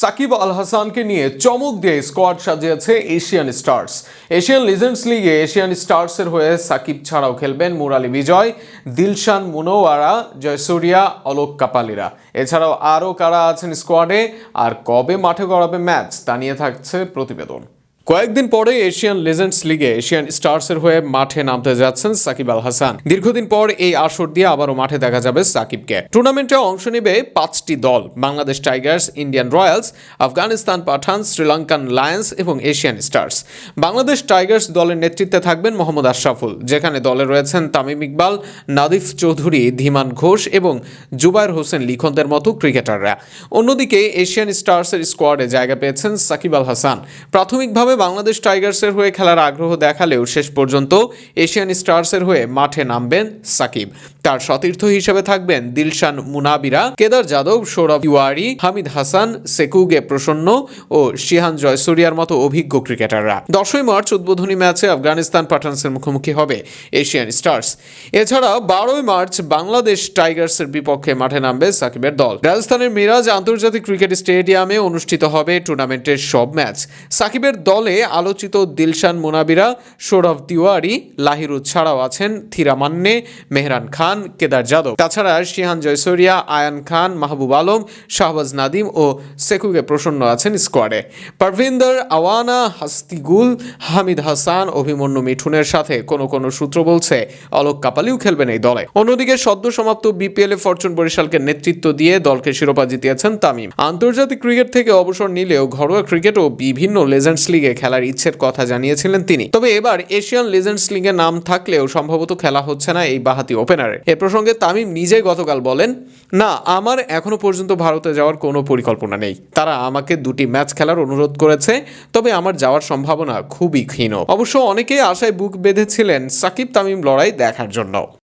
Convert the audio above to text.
সাকিব আল হাসানকে নিয়ে চমক দিয়ে স্কোয়াড সাজিয়েছে এশিয়ান স্টার্স। এশিয়ান লিজেন্ডস লিগে এশিয়ান স্টার্সের হয়ে সাকিব ছাড়াও খেলবেন মুরালি বিজয়, দিলশান মুনোয়ারা, জয়সুরিয়া অলোক কাপালিরা। এছাড়াও আরও কারা আছেন স্কোয়াডে? আর কবে মাঠে গড়াবে ম্যাচ তা নিয়ে থাকছে প্রতিবেদন। কয়েকদিন পরে এশিয়ান লেজেন্ডস লিগে এশিয়ান স্টার্সের হয়ে মাঠে নামতে যাচ্ছেন সাকিব আল হাসান। দীর্ঘদিন পর এই আসর দিয়ে আবারও মাঠে দেখা যাবে সাকিবকে। টুর্নামেন্টে অংশ নেবে পাঁচটি দল, Bangladesh tigers, Indian royals, Afghanistan Pathan Sri Lankan lions এবং এশিয়ান স্টার্স। বাংলাদেশ টাইগার্স দলের নেতৃত্বে থাকবেন মোহাম্মদ আশরাফুল, যেখানে দলে রয়েছেন তামিম ইকবাল, নাদিফ চৌধুরী, ধীমান ঘোষ এবং জুবায়ের হোসেন লিখনদের মতো ক্রিকেটাররা। অন্যদিকে এশিয়ান স্টার্সের স্কোয়াডে জায়গা পেয়েছেন সাকিব আল হাসান। প্রাথমিকভাবে বাংলাদেশ টাইগার্সের হয়ে খেলার আগ্রহ দেখালেও শেষ পর্যন্ত এশিয়ান স্টার্সের হয়ে মাঠে নামবেন সাকিব। তার সতীর্থ হিসেবে থাকবেন দিলশান মুনাবিরা, কেদার যাদব, সৌরভ তিওয়ারি, হামিদ হাসান, সেকুগে প্রসন্ন ও শিহান জয়সুরিয়ার মতো অভিজ্ঞ ক্রিকেটাররা। দশই মার্চ উদ্বোধনী ম্যাচে আফগানিস্তান পাঠানসের মুখোমুখি হবে এশিয়ান স্টার্স। এছাড়া বারোই মার্চ বাংলাদেশ টাইগার্সের বিপক্ষে মাঠে নামবে সাকিবের দল। রাজস্থানের মিরাজ আন্তর্জাতিক ক্রিকেট স্টেডিয়ামে অনুষ্ঠিত হবে টুর্নামেন্টের সব ম্যাচ। সাকিবের দলে আলোচিত দিলশান মুনাবিরা সৌরভ তিওয়ারি, লাহিরু ছাড়াও আছেন থিরা মান্নে, মেহরান খান, কেদার যাদব। তাছাড়া শিহান জয়সরিয়া, আয়ান খান, মাহবুব আলম, শাহবাজ নাদিম ও সেকুগে প্রসন্ন আছেন স্কোয়াডে। পারভিন্দর আওয়ানা, হাস্তিগুল, হামিদ হাসান, অভিমন্যু মিঠুনের সাথে কোনো কোনো সূত্র বলছে অলোক কাপালিও খেলবেন এই দলে। অন্যদিকে সদ্য সমাপ্ত বিপিএল ফরচুন বরিশালকে নেতৃত্ব দিয়ে দলকে শিরোপা জিতিয়েছেন তামিম। আন্তর্জাতিক ক্রিকেট থেকে অবসর নিলেও ঘরোয়া ক্রিকেট ও বিভিন্ন লেজেন্ডস লিগে খেলার ইচ্ছের কথা জানিয়েছিলেন তিনি। তবে এবার এশিয়ান লিজেন্ডস লিগে নাম থাকলেও সম্ভবত খেলা হচ্ছে না এই বাহাতি ওপেনারে এ প্রসঙ্গে তামিম নিজে গতকাল বলেন, না, আমার এখনও পর্যন্ত ভারতে যাওয়ার কোনো পরিকল্পনা নেই। তারা আমাকে দুটি ম্যাচ খেলার অনুরোধ করেছে, তবে আমার যাওয়ার সম্ভাবনা খুবই ক্ষীণ। অবশ্য অনেকেই আশায় বুক বেঁধেছিলেন সাকিব তামিম লড়াই দেখার জন্য।